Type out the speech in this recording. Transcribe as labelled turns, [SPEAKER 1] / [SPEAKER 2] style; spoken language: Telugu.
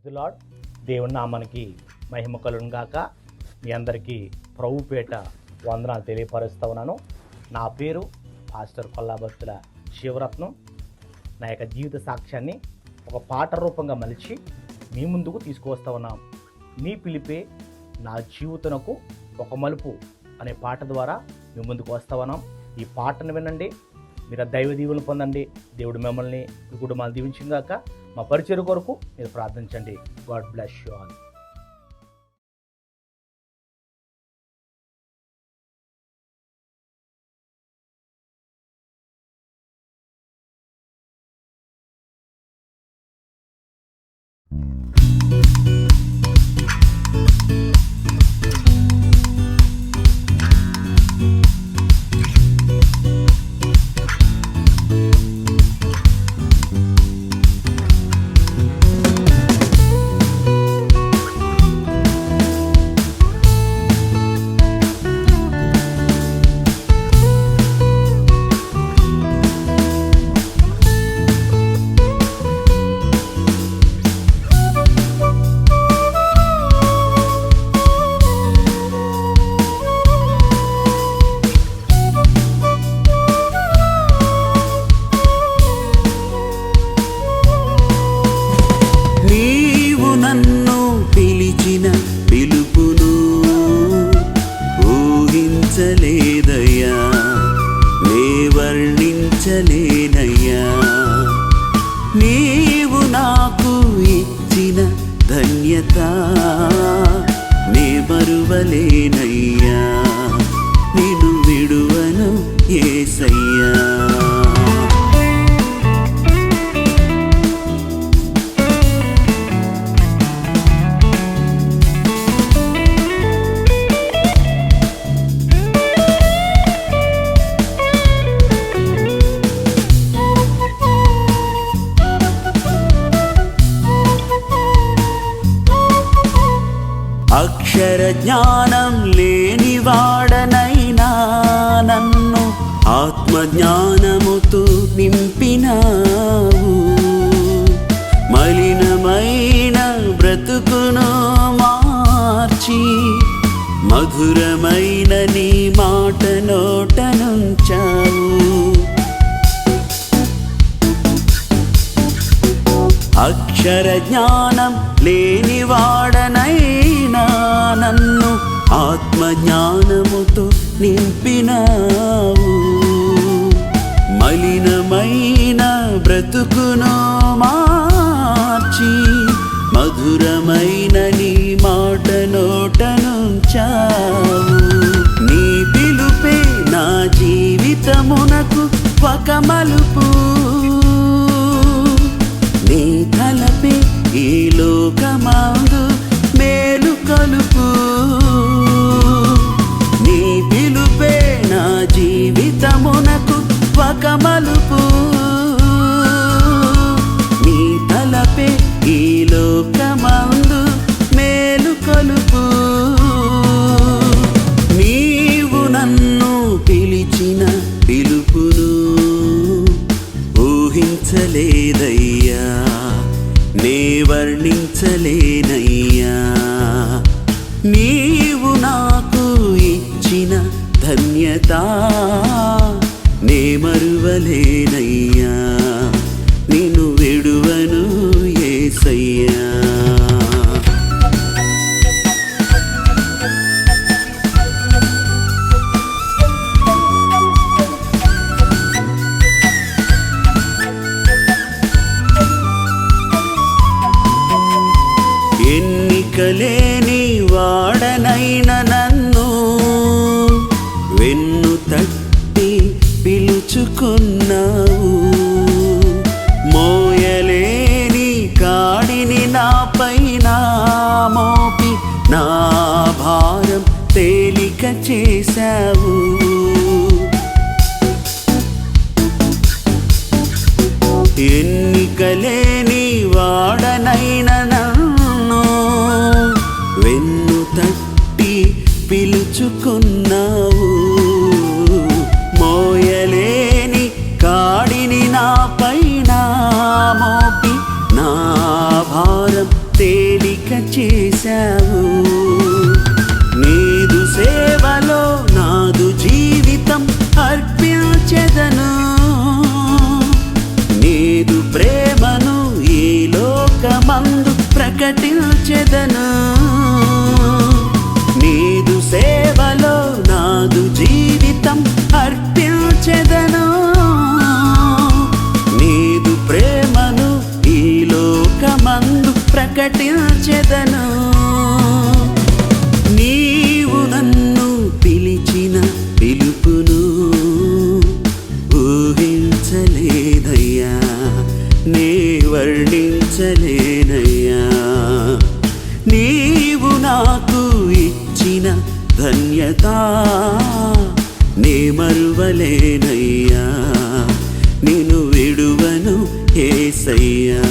[SPEAKER 1] ప్రైజ్ లాడ్ దేవుని నామానికి మహిమ కలుగును మీ అందరికీ ప్రభుపేట వందనాలు తెలియపరుస్తూ ఉన్నాను. నా పేరు పాస్టర్ కొల్లాబత్తుల శివరత్నం. నా యొక్క జీవిత సాక్ష్యాన్ని ఒక పాట రూపంగా మలిచి మీ ముందుకు తీసుకువస్తూ ఉన్నాం. నీ పిలిపే నా జీవితనకు ఒక మలుపు అనే పాట ద్వారా మీ ముందుకు వస్తా ఉన్నాం. ఈ పాటను వినండి. మీరు ఆ దైవ దీవులు పొందండి. దేవుడు మిమ్మల్ని మీ కుటుంబాలు దీవించిందాక మా పరిచయం కొరకు మీరు ప్రార్థించండి. God bless you all.
[SPEAKER 2] వర్ణించలేనయ్యా జ్ఞానం లేని వాడనైనా నన్ను ఆత్మజ్ఞానముతో నింపినావు. మలినమైన బ్రతుకును మార్చి మధురమైన నీ మాట నోటనుంచావు అక్షర జ్ఞానం లేని వాడనైనా నన్ను ఆత్మ జ్ఞానముతో నింపినావు. మలినమైన బ్రతుకును మార్చి మధురమైన నీ మాట నోటనుంచావు నీ పిలుపే నా జీవితమునకు ఒక మలుపు మలుపు. నీ తలపే ఈ లోకమందు మేలు కలుపు. నీవు నన్ను పిలిచిన పిలుపును ఊహించలేదయ్యా. నే వర్ణించలేనయ్యా. నీవు నాకు ఇచ్చిన ధన్యతా. మరువలేనయ్యా నేను విడువను ఏసయ్యా. ఎన్నికలేని వాడనైన పిలుచుకున్నావు మోయలేని కాడిని నా పైన మోపి నా భారం తేలిక చేశావు. ఎన్నికలే చేశావు. నీదు సేవలో నాదు జీవితం అర్పించెదను. నీదు ప్రేమను ఈ లోకమందు ప్రకటించెదను. నీదు సేవలో నాదు జీవితం అర్పించెదను. నీదు ప్రేమను ఈ లోకమందు ప్రకటించెదను. వర్ణించలేనయ్యా నీవు నాకు ఇచ్చిన ధన్యత నే మరువలేనయ్యా. నేను విడువను ఏసయ్యా.